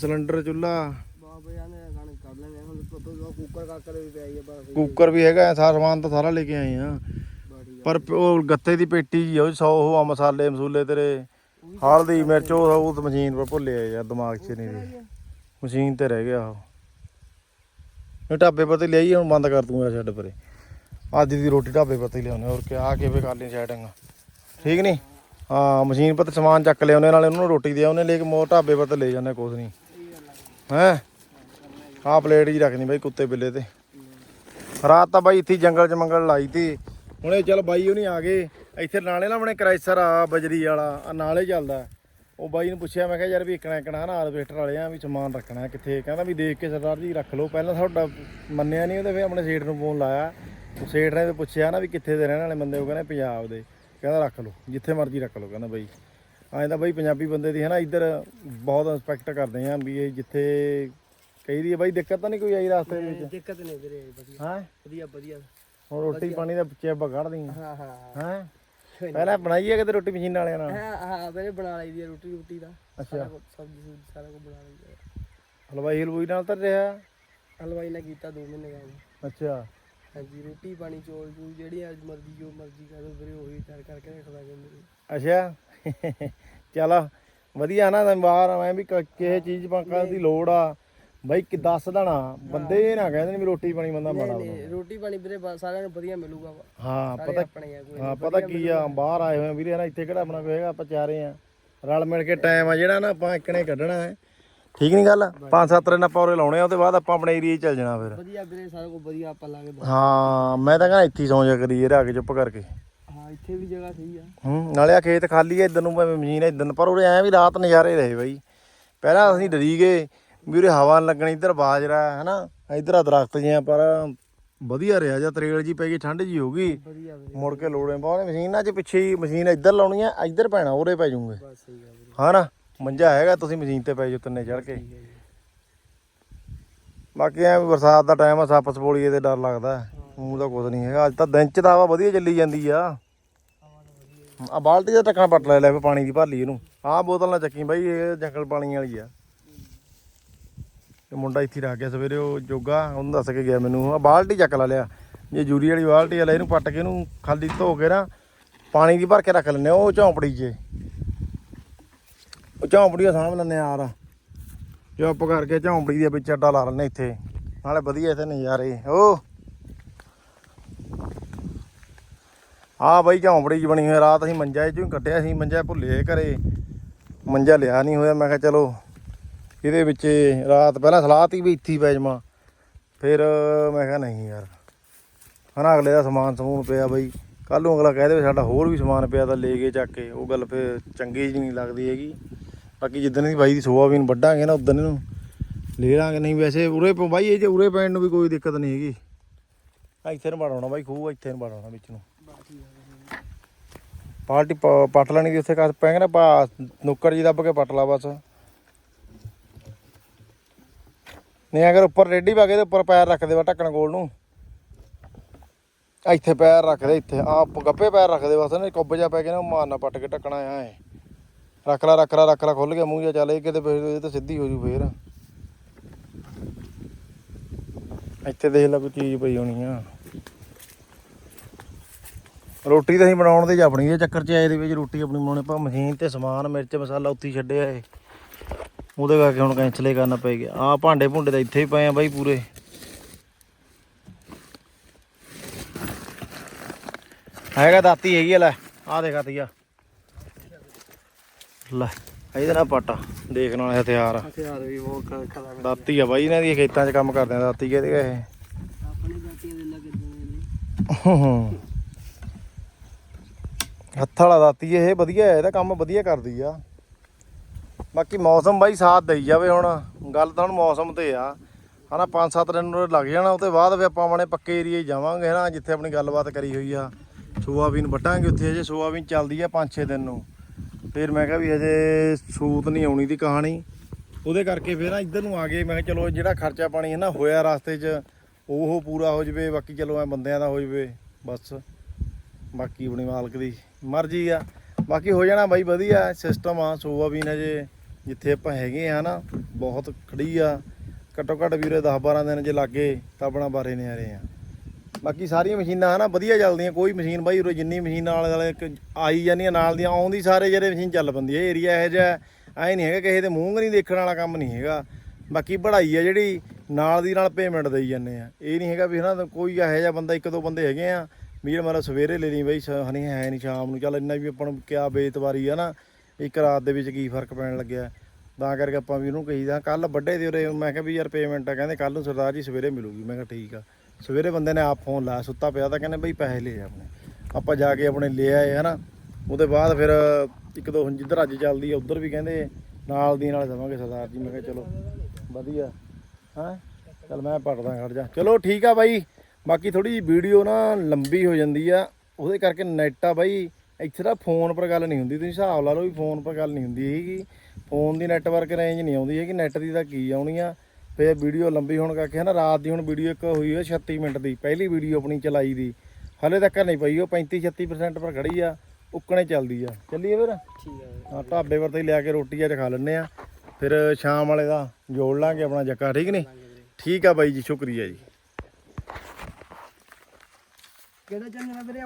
ਸਿਲੰਡਰ ਚੁੱਲਾ ਬਾਬਾ ਨੇ ਗਾਣੇ ਕੱਢ ਲੈਣੇ ਹੁਣ ਤੋਂ ਕੁੱਕਰ ਕਾਕਰ ਵੀ ਪਿਆ ਹੀ ਆ ਬਸ ਕੁੱਕਰ ਵੀ ਹੈਗਾ ਸਾਰਾ ਸਮਾਨ ਤਾਂ ਸਾਰਾ ਲੈ ਕੇ ਆਏ ਆ। ਪਰ ਉਹ ਗੱਤੇ ਦੀ ਪੇਟੀ ਜੀ ਉਹ 100 ਉਹ ਆ ਮਸਾਲੇ ਮਸੂਲੇ ਤੇਰੇ। ਹਲਦੀ ਮਿਰਚ ਉਹ ਉਹ ਮਸ਼ੀਨ ਪਰ ਭੁੱਲਿਆ ਯਾਰ ਦਿਮਾਗ 'ਚ ਨਹੀਂ ਰਹੀ। ਮਸ਼ੀਨ ਤੇ ਰਹਿ ਗਿਆ ਉਹ। ਇਹ ਢਾਬੇ ਪਰ ਤੇ ਲਈ ਹੁਣ ਬੰਦ ਕਰ ਦੂੰਗਾ ਛੱਡ ਪਰੇ। ਅੱਜ ਦੀ ਰੋਟੀ ਢਾਬੇ ਪਰ ਤੇ ਲਿਆਉਣੇ ਹੋਰ ਕਿ ਆ ਕਿਵੇਂ ਕਰ ਲਈ ਸੈਟਿੰਗ ਠੀਕ ਨਹੀਂ ਹਾਂ ਮਸ਼ੀਨ ਪਰ ਤੇ ਸਮਾਨ ਚੱਕ ਲਿਆਉਣੇ ਨਾਲੇ ਉਹਨੂੰ ਰੋਟੀ ਦੇ ਆਉਣੇ ਲੈ ਕੇ ਮੋਰ ਢਾਬੇ ਪਰ ਤੇ ਲੈ ਜਾਂਦੇ ਕੁਛ ਨਹੀਂ ਹੈ? ਹਾਂ ਪਲੇਟ ਜੀ ਰੱਖਣੀ ਬਾਈ ਕੁੱਤੇ ਬਿੱਲੇ ਤੇ। ਰਾਤ ਤਾਂ ਬਾਈ ਇੱਥੇ ਜੰਗਲ ਚ ਮੰਗਲ ਲਾਈ ਤੀ। ਹੁਣੇ ਚੱਲ ਬਾਈ ਉਹ ਨਹੀਂ ਆ ਗਏ। ਇੱਥੇ ਨਾਲੇ ਨਾ ਆਪਣੇ ਕ੍ਰਾਈਸਰ ਆ, ਬਜਰੀ ਵਾਲਾ ਨਾਲੇ ਚੱਲਦਾ। ਉਹ ਬਾਈ ਨੂੰ ਪੁੱਛਿਆ, ਮੈਂ ਕਿਹਾ ਯਾਰ ਵੀ ਇਕਣਾ ਇਕਣਾ ਨਾ ਹਾਰਵੈਸਟਰ ਵਾਲੇ ਆ, ਵੀ ਸਮਾਨ ਰੱਖਣਾ ਕਿੱਥੇ? ਕਹਿੰਦਾ ਵੀ ਦੇਖ ਕੇ ਸਰਦਾਰ ਜੀ ਰੱਖ ਲਓ। ਪਹਿਲਾਂ ਤੁਹਾਡਾ ਮੰਨਿਆ ਨਹੀਂ ਉਹਦੇ, ਫਿਰ ਆਪਣੇ ਸੇਠ ਨੂੰ ਫੋਨ ਲਾਇਆ। ਉਹ ਸੇਠ ਨੇ ਤੇ ਪੁੱਛਿਆ ਨਾ ਵੀ ਕਿੱਥੇ ਦੇ ਰਹਿਣ ਵਾਲੇ ਬੰਦੇ, ਉਹ ਕਹਿੰਦੇ ਪੰਜਾਬ ਦੇ। ਕਹਿੰਦਾ ਰੱਖ ਲਓ, ਜਿੱਥੇ ਮਰਜ਼ੀ ਰੱਖ ਲਓ, ਕਹਿੰਦਾ ਬਾਈ। ਐਂ ਤਾਂ ਬਾਈ ਪੰਜਾਬੀ ਬੰਦੇ ਦੀ ਹੈ ਨਾ, ਇੱਧਰ ਬਹੁਤ ਰਿਸਪੈਕਟ ਕਰਦੇ ਆ ਵੀ ਇਹ ਜਿੱਥੇ ਕਹੀ ਦੀ ਬਾਈ ਦਿੱਕਤ ਤਾਂ ਨਹੀਂ ਕੋਈ ਆਈ ਰਸਤੇ ਦੇ ਵਿੱਚ? ਦਿੱਕਤ ਨਹੀਂ ਵੀਰੇ ਵਧੀਆ। ਹਾਂ? ਵਧੀਆ ਵਧੀਆ। ਹੁਣ ਰੋਟੀ ਪਾਣੀ ਦਾ ਪਿੱਛੇ ਆਪਾਂ ਕੱਢਦੀ ਹਾਂ ਹਾਂ ਹਾਂ। ਪਹਿਲਾਂ ਬਣਾਈ ਹੈ ਕਿਤੇ ਰੋਟੀ ਮਸ਼ੀਨ ਵਾਲਿਆਂ ਨਾਲ? ਹਾਂ ਹਾਂ ਵੀਰੇ ਬਣਾ ਲਈ ਦੀ ਰੋਟੀ ਰੋਟੀ ਦਾ ਅੱਛਾ। ਸਬਜ਼ੀ ਸੁਬਜ਼ੀ ਸਾਰਾ ਕੁਝ ਬਣਾ ਲਈ ਹਲਵਾਈ ਹਲਵੂਈ ਨਾਲ ਤਾਂ ਰਿਹਾ? ਹਲਵਾਈ ਨੇ ਕੀਤਾ 2 ਮਹੀਨੇ ਕੰਮ ਅੱਛਾ। ਹਾਂਜੀ ਰੋਟੀ ਪਾਣੀ ਚੌਲ ਚੂਲ ਜਿਹੜੀ ਅੱਜ ਮਰਜ਼ੀ ਜੋ ਮਰਜ਼ੀ ਕਰ ਦੋ ਵੀਰੇ ਉਹੀ ਤਿਆਰ ਕਰਕੇ ਰੱਖਦਾ ਜਾਂਦੇ ਅੱਛਾ। ਚਲ ਵਧੀਆ ਨਾ ਬਾਹਰ ਮੈਂ ਵੀ ਕਿਸੇ ਚੀਜ਼ ਪੰਕਾ ਦੀ ਲੋੜ ਆ। ਬਾਈ ਕਿ ਦੱਸ ਦੇਣਾ ਬੰਦੇ ਇਹ ਨਾ ਕਹਿੰਦੇ ਨੇ ਵੀ ਰੋਟੀ ਪਾਣੀ ਬੰਦਾ ਮਾੜਾ ਨਹੀਂ। ਰੋਟੀ ਪਾਣੀ ਵੀਰੇ ਬ- ਸਾਰਿਆਂ ਨੂੰ ਵਧੀਆ ਮਿਲੂਗਾ ਵਾ। ਹਾਂ ਸਾਰੇ ਪਤਾ ਆਪਣੇ ਆ ਕੋਈ ਹਾਂ ਪਤਾ ਕੀ ਆ ਬਾਹਰ ਆਏ ਹੋਏ ਆ ਵੀਰੇ ਨਾ ਇੱਥੇ ਕਿਹੜਾ ਆਪਣਾ ਕੋਈ ਹੈਗਾ ਆਪਾਂ ਚਾਰੇ ਆ। ਰਲ ਮਿਲ ਕੇ ਟਾਈਮ ਆ ਜਿਹੜਾ ਨਾ ਆਪਾਂ ਇੱਕਣੇ ਕੱਢਣਾ ਹੈ। ਠੀਕ ਨਹੀਂ ਗੱਲ? ਪੰਜ ਸੱਤ ਦਿਨ ਆਪਾਂ ਉਰੇ ਲਾਉਣੇ ਆ ਉਹਦੇ ਬਾਅਦ ਆਪਾਂ ਆਪਣੇ ਏਰੀਆ 'ਚ ਚੱਲ ਜਾਣਾ ਫਿਰ। ਵਧੀਆ ਵੀਰੇ ਸਾਰਾ ਕੁਝ ਵਧੀਆ ਆਪਾਂ ਲਾਂਗੇ ਹਾਂ ਮੈਂ ਤਾਂ ਕਹਿੰਦਾ ਇੱਥੇ ਹੀ ਸੌਂ ਜਾ ਕਰੀਏ ਰਾ ਕੇ ਚੁੱਪ ਕਰਕੇ। ਹਾਂ ਇੱਥੇ ਵੀ ਜਗ੍ਹਾ ਸਹੀ ਆ। ਹੂੰ ਨਾਲੇ ਆ ਖੇਤ ਖਾਲੀ ਐ ਇਧਰ ਨੂੰ ਭਾਵੇਂ ਮਸ਼ੀਨ ਇਧਰ ਨੂੰ ਪਰ ਉਰੇ ਐ ਵੀ ਰਾਤ ਨਜ਼ਾਰੇ ਰਹੇ ਬਾਈ। ਪਹਿਲਾਂ ਅਸੀਂ ਡਰੀ ਗਏ ਵੀ ਉਰੇ ਹਵਾ ਲੱਗਣੀ ਇੱਧਰ ਬਾਜਰਾ ਹੈ ਹਨਾ? ਇੱਧਰ ਆ ਦਰਖਤ ਜਿਹਾ ਪਰ ਵਧੀਆ ਰਿਹਾ ਜਾਂ ਤਰੇਲ ਜੀ ਪੈ ਗਈ ਠੰਡ ਜੀ ਹੋ ਗਈ। ਵਧੀਆ ਵੀਰੇ ਮੁੜ ਕੇ ਲੋੜੇ ਪਾਉਣੇ ਮਸ਼ੀਨਾਂ 'ਚ ਪਿੱਛੇ ਹੀ ਮਸ਼ੀਨ ਇੱਧਰ ਲਾਉਣੀ ਆ ਇੱਧਰ ਪੈਣਾ ਉਰੇ ਪੈ ਜੂਗੇ ਬਸ ਸਹੀ ਆ ਵੀਰੇ ਹਾਂ। ਨਾ ਮੰਜਾ ਹੈਗਾ ਤੁਸੀਂ ਮਸ਼ੀਨ ਤੇ ਪੈ ਜਾਓ ਤਿੰਨੇ ਚੜ ਕੇ। ਬਾਕੀ ਐ ਬਰਸਾਤ ਦਾ ਟਾਈਮ ਆ ਸੱਪ ਸਪੋਲੀਏ ਤੇ ਡਰ ਲੱਗਦਾ। ਮੂੰਹ ਦਾ ਕੁਝ ਨਹੀਂ ਹੈਗਾ ਅੱਜ ਤਾਂ ਦਿਨ ਚ ਤਾਂ ਹਵਾ ਵਧੀਆ ਚੱਲੀ ਜਾਂਦੀ ਆ। ਆ ਬਾਲਟੀ ਦਾ ਟੱਕਣਾ ਪੱਟ ਲੈ ਲੈ ਪਾਣੀ ਦੀ ਭਾਲੀ ਇਹਨੂੰ। ਆਹ ਬੋਤਲ ਨਾ ਚੱਕੀ ਬਾਈ ਇਹ ਜੰਗਲ ਪਾਣੀ ਵਾਲੀ ਆ। ਇਹ ਮੁੰਡਾ ਇੱਥੇ ਰੱਖ ਗਿਆ ਸਵੇਰੇ, ਉਹ ਜੋਗਾ, ਉਹਨੂੰ ਦੱਸ ਕੇ ਗਿਆ ਮੈਨੂੰ ਆ ਬਾਲਟੀ ਚੱਕ ਲਾ ਲਿਆ। ਜੇ ਜੂਰੀ ਵਾਲੀ ਬਾਲਟੀ ਆ ਲੈ, ਇਹਨੂੰ ਪੱਟ ਕੇ ਇਹਨੂੰ ਖਾਲੀ ਧੋ ਕੇ ਨਾ ਪਾਣੀ ਦੀ ਭਰ ਕੇ ਰੱਖ ਲੈਂਦੇ ਆ ਉਹ ਝੌਂਪੜੀ 'ਚ। ਉਹ ਝੌਂਪੜੀ ਸਾਂਭ ਲੈਂਦੇ ਆ ਯਾਰ। ਚੁੱਪ ਕਰਕੇ ਝੌਂਪੜੀ ਦੇ ਵਿੱਚ ਅੱਡਾ ਲਾ ਲੈਂਦੇ ਇੱਥੇ। ਨਾਲੇ ਵਧੀਆ ਇੱਥੇ ਨਜ਼ਾਰੇ। ਓ। ਆ ਬਾਈ ਝੌਂਪੜੀ ਚ ਬਣੀ ਹੋਈ ਰਾਤ ਅਸੀਂ ਮੰਜਾ ਚੋਂ ਕੱਢਿਆ ਸੀ, ਮੰਜਾ ਭੁੱਲੇ ਘਰੇ। ਮੰਜਾ ਲਿਆ ਨਹੀਂ ਹੋਇਆ, ਮੈਂ ਕਿਹਾ ਚਲੋ ਇਹਦੇ ਵਿੱਚ ਰਾਤ ਪਹਿਲਾਂ ਸਲਾਹ ਤੀ ਵੀ ਇੱਥੇ ਪੈ ਜਾਵਾਂ। ਫਿਰ ਮੈਂ ਕਿਹਾ ਨਹੀਂ ਯਾਰ, ਹਨਾ ਅਗਲੇ ਦਾ ਸਮਾਨ ਸਮੂਨ ਪਿਆ ਬਈ। ਕੱਲ ਨੂੰ ਅਗਲਾ ਕਹਿ ਦੇਵੇ ਸਾਡਾ ਹੋਰ ਵੀ ਸਮਾਨ ਪਿਆ ਤਾਂ ਲੈ ਕੇ ਚੱਕ ਕੇ, ਉਹ ਗੱਲ ਫਿਰ ਚੰਗੀ ਜੀ ਨਹੀਂ ਲੱਗਦੀ ਹੈਗੀ। ਬਾਕੀ ਜਿੱਦਣ ਦੀ ਬਾਈ ਦੀ ਸੋਆਬੀਨ ਵੱਢਾਂਗੇ ਨਾ ਉਦੋਂ ਇਹਨੂੰ ਲੈ ਲਾਂਗੇ। ਨਹੀਂ ਵੈਸੇ ਉਰੇ ਬਾਈ ਇਹ ਜੇ ਉਰੇ ਪੈਣ ਨੂੰ ਵੀ ਕੋਈ ਦਿੱਕਤ ਨਹੀਂ ਹੈਗੀ। ਆ ਇੱਥੇ ਨੂੰ ਵੜਾਉਣਾ ਬਾਈ, ਖੂਹ ਇੱਥੇ ਨੂੰ ਵੜਾਉਣਾ ਵਿੱਚ ਨੂੰ। ਬਸ ਠੀਕ ਪਾਰਟੀ ਪੱਟ ਲੈਣੀ ਦੀ ਉੱਥੇ ਕੱਸ ਪੈਂਗੇ ਨਾ ਪਾ ਨੁੱਕਰ ਜੀ ਦੱਬ ਕੇ ਪੱਟ ਲਾ ਬਸ। ਨਹੀਂ, ਅਗਰ ਉੱਪਰ ਰੇਡੀ ਪਾ ਕੇ ਤੇ ਉੱਪਰ ਪੈਰ ਰੱਖ ਦੇ ਵਾ ਢੱਕਣ ਕੋਲ ਨੂੰ। ਇੱਥੇ ਪੈਰ ਰੱਖ ਦੇ, ਇੱਥੇ ਆ ਗੱਪੇ ਪੈਰ ਰੱਖ ਦੇ ਬਸ ਨਾ ਕੁੱਬ ਜਾ ਪੈ ਕੇ ਨਾ ਮਾਰਨਾ ਪੱਟ ਕੇ ਢੱਕਣਾ ਆ ਐ ਰੱਖ ਲਾ ਰੱਖ ਲਾ ਰੱਖ ਲਾ ਖੁੱਲ ਗਿਆ ਮੂੰਹ ਜਾ ਚੱਲ, ਇਹ ਕਿਤੇ ਫਿਰ ਇਹ ਤਾਂ ਸਿੱਧੀ ਹੋ ਜੂ ਫੇਰ। ਇੱਥੇ ਦੇਖ ਲੈ ਕੋਈ ਚੀਜ਼ ਪਈ ਹੋਣੀ ਆ। ਰੋਟੀ ਤਾਂ ਅਸੀਂ ਬਣਾਉਣ ਦੇ ਆਪਣੀ ਦੇ ਚੱਕਰ 'ਚ ਆਏ ਦੇ ਵਿੱਚ ਰੋਟੀ ਆਪਣੀ ਬਣਾਉਣੇ ਪਾ ਮਸ਼ੀਨ ਤੇ ਸਮਾਨ, ਮਿਰਚ, ਮਸਾਲਾ ਉੱਥੇ ਛੱਡਿਆ ਏ ਉਹਦੇ ਕਰਕੇ ਹੁਣ ਕੈਂਸਲ ਹੀ ਕਰਨਾ ਪੈ ਗਿਆ। ਆ ਭਾਂਡੇ ਭੁੰਡੇ ਤਾਂ ਇੱਥੇ ਹੀ ਪਏ ਆ ਬਾਈ ਪੂਰੇ। ਹੈਗਾ ਦਾਤੀ ਹੈਗੀ ਆ ਲੈ। ਆ ਦੇਖ ਆਤੀਆ ਲੈ ਇਹਦੇ ਨਾਲ ਪਾਟਾ ਦੇਖਣ ਵਾਲਾ ਹਥਿਆਰ। ਆ ਹਥਿਆਰ ਵੀ ਬਹੁਤ ਖਤਰਨਾਕ ਦਾਤੀ ਆ ਬਾਈ ਇਹਨਾਂ ਦੀ ਖੇਤਾਂ 'ਚ ਕੰਮ ਕਰਦੇ ਆ ਦਾਤੀ ਕਿਹਦੇ ਇਹ? ਆਪਣੇ ਜਾਤੀਆਂ ਦੇ ਲੱਗੇ ਦੋਵੇਂ ਨੇ ਹੱਥ ਵਾਲਾ ਦਾਤੀ ਇਹ ਵਧੀਆ ਹੈ ਇਹਦਾ ਕੰਮ ਵਧੀਆ ਕਰਦੀ ਆ। ਬਾਕੀ ਮੌਸਮ ਬਾਈ ਸਾਥ ਦੇਈ ਜਾਵੇ ਹੁਣ, ਗੱਲ ਤਾਂ ਹੁਣ ਮੌਸਮ ਤੇ ਆ। ਹਨਾ 5-7 ਦਿਨ ਨੂੰ ਲੱਗ ਜਾਣਾ ਉਹ ਤੋਂ ਬਾਅਦ ਵੀ ਆਪਾਂ ਆਪਣੇ ਪੱਕੇ ਏਰੀਏ 'ਚ ਜਾਵਾਂਗੇ, ਹਨਾ, ਜਿੱਥੇ ਆਪਣੀ ਗੱਲਬਾਤ ਕਰੀ ਹੋਈ ਆ। ਸੋਆਬੀਨ ਵੱਟਾਂਗੇ ਉੱਥੇ ਅਜੇ ਸੋਆਬੀਨ ਚੱਲਦੀ ਆ 5-6 ਦਿਨ ਨੂੰ। ਫਿਰ ਮੈਂ ਕਿਹਾ ਵੀ ਹਜੇ ਸੂਤ ਨਹੀਂ ਆਉਣੀ ਦੀ ਕਹਾਣੀ। ਉਹਦੇ ਕਰਕੇ ਫਿਰ ਨਾ ਇੱਧਰ ਨੂੰ ਆ ਗਏ, ਮੈਂ ਕਿਹਾ ਚਲੋ ਜਿਹੜਾ ਖਰਚਾ ਪਾਣੀ ਹੈ ਨਾ ਹੋਇਆ ਰਸਤੇ 'ਚ, ਉਹ ਪੂਰਾ ਹੋ ਜਵੇ, ਬਾਕੀ ਚਲੋ ਐ ਬੰਦਿਆਂ ਦਾ ਹੋ ਜਵੇ, ਬਸ। ਬਾਕੀ ਆਪਣੀ ਮਾਲਕ ਦੀ ਮਰਜ਼ੀ ਆ। ਬਾਕੀ ਹੋ ਜਾਣਾ ਬਾਈ ਵਧੀਆ ਸਿਸਟਮ ਆ, ਸੋਆਬੀਨ ਅਜੇ ਜਿੱਥੇ ਆਪਾਂ ਹੈਗੇ ਆ ਨਾ, ਬਹੁਤ ਖੜੀ ਆ। ਘੱਟੋ ਘੱਟ ਵੀਰੇ 10 12 ਦਿਨ ਜੇ ਲੱਗੇ ਤਾਂ ਆਪਣਾ ਬਾਰੇ ਨਿਆਰੇ ਆ। ਬਾਕੀ ਸਾਰੀਆਂ ਮਸ਼ੀਨਾਂ ਹਨਾ, ਵਧੀਆ ਚੱਲਦੀਆਂ। ਕੋਈ ਮਸ਼ੀਨ ਬਾਈ ਉਰੇ ਜਿੰਨੀ ਮਸ਼ੀਨ ਨਾਲ ਨਾਲ ਇੱਕ ਆਈ ਜਾਂਦੀਆਂ ਨਾਲ ਦੀਆਂ, ਆਉਂਦੀ ਸਾਰੇ ਜਿਹੜੇ ਮਸ਼ੀਨ ਚੱਲ ਪੈਂਦੀ ਹੈ ਏਰੀਆ ਇਹੋ ਜਿਹਾ ਐ ਨਹੀਂ ਹੈਗਾ, ਕਿਸੇ ਦੇ ਮੂੰਹ ਨਹੀਂ ਦੇਖਣ ਵਾਲਾ ਕੰਮ ਨਹੀਂ ਹੈਗਾ। ਬਾਕੀ ਪੜ੍ਹਾਈ ਆ ਜਿਹੜੀ, ਨਾਲ ਦੀ ਨਾਲ ਪੇਮੈਂਟ ਦੇਈ ਜਾਂਦੇ ਆ। ਇਹ ਨਹੀਂ ਹੈਗਾ ਵੀ ਹਨਾ, ਕੋਈ ਇਹੋ ਜਿਹਾ ਬੰਦਾ, ਇੱਕ ਦੋ ਬੰਦੇ ਹੈਗੇ ਆ। ਵੀਰ ਮਾਰਾ ਸਵੇਰੇ ਲੈ ਲਈ ਬਈ, ਸ- ਹੈ ਨਹੀਂ ਸ਼ਾਮ ਨੂੰ। ਚੱਲ ਇੰਨਾ ਵੀ ਆਪਾਂ ਨੂੰ ਕਿਆ ਬੇਤਵਾਰੀ ਆ ਨਾ। ਇੱਕ ਰਾਤ ਦੇ ਵਿੱਚ ਕੀ ਫ਼ਰਕ ਪੈਣ ਲੱਗਿਆ। ਤਾਂ ਕਰਕੇ ਆਪਾਂ ਵੀ ਉਹਨੂੰ ਕਹੀਦਾ, ਕੱਲ ਵੱਡੇ ਦੇ ਉਰੇ ਮੈਂ ਕਿਹਾ ਵੀ ਯਾਰ ਪੇਮੈਂਟ ਆ, ਕਹਿੰਦੇ ਕੱਲ ਨੂੰ ਸਰਦਾਰ ਜੀ ਸਵੇਰੇ ਮਿਲੂਗੀ। ਮੈਂ ਕਿਹਾ ਠੀਕ ਆ। ਸਵੇਰੇ ਬੰਦੇ ਨੇ ਆਪ ਫੋਨ ਲਾਇਆ, ਸੁੱਤਾ ਪਿਆ ਤਾਂ ਕਹਿੰਦੇ ਬਈ ਪੈਸੇ ਲੈ ਆ ਆਪਣੇ। ਆਪਾਂ ਜਾ ਕੇ ਆਪਣੇ ਲੈ ਆਏ, ਹਨਾ। ਉਹਦੇ ਬਾਅਦ ਫਿਰ ਇੱਕ ਦੋ ਹੁਣ ਜਿੱਧਰ ਅੱਜ ਚੱਲਦੀ ਆ, ਉਧਰ ਵੀ ਕਹਿੰਦੇ ਨਾਲ ਦੀ ਨਾਲ ਦੇਵਾਂਗੇ ਸਰਦਾਰ ਜੀ। ਮੈਂ ਕਿਹਾ ਚਲੋ, ਵਧੀਆ। ਹਾਂ? ਚਲ ਮੈਂ ਪੜਦਾ ਖੜ ਜਾ। ਚਲੋ ਠੀਕ ਆ ਬਾਈ। ਬਾਕੀ ਥੋੜੀ ਵੀਡੀਓ ਨਾ ਲੰਬੀ ਹੋ ਜਾਂਦੀ ਆ। ਉਹਦੇ ਕਰਕੇ ਨੈਟ ਆ ਬਾਈ। ਇੱਥੇ ਤਾਂ ਫੋਨ ਪਰ ਗੱਲ ਨਹੀਂ ਹੁੰਦੀ ਤੁਸੀਂ ਹਿਸਾਬ ਲਾ ਲਓ ਵੀ ਫੋਨ ਪਰ ਗੱਲ ਨਹੀਂ ਹੁੰਦੀ ਹੈਗੀ। ਫੋਨ ਦੀ ਨੈਟਵਰਕ ਰੇਂਜ ਨਹੀਂ ਆਉਂਦੀ ਹੈਗੀ ਨੈਟ ਦੀ ਤਾਂ ਕੀ ਆਉਣੀ ਆ? ਫੇਰ ਵੀਡੀਓ ਲੰਬੀ ਹੋਣ ਕਰਕੇ ਹਨਾ ਰਾਤ ਦੀ ਹੁਣ ਵੀਡੀਓ ਇੱਕ ਹੋਈ ਹੈ 36 ਮਿੰਟ ਦੀ ਪਹਿਲੀ ਵੀਡੀਓ ਆਪਣੀ ਚਲਾਈ ਦੀ। ਹਲੇ ਤੱਕ ਨਹੀਂ ਪਈ ਉਹ 35 36% ਪਰ ਖੜੀ ਆ ਉੱਕਣੇ ਚੱਲਦੀ ਆ। ਚੱਲੀਏ ਫਿਰ? ਠੀਕ ਆ ਹਾਂ ਢਾਬੇ ਪਰ ਤੇ ਲਿਆ ਕੇ ਰੋਟੀ ਅੱਜ ਖਾ ਲੈਣੇ ਆ। ਫਿਰ ਸ਼ਾਮ ਵਾਲੇ ਦਾ ਜੋੜ ਲਾਂਗੇ ਆਪਣਾ ਜੱਕਾ ਠੀਕ ਨਹੀਂ? ਠੀਕ ਆ ਬਾਈ ਜੀ ਸ਼ੁਕਰੀਆ ਜੀ। ਕਿਹੜਾ ਚੰਗਾ ਵੀਰੇ?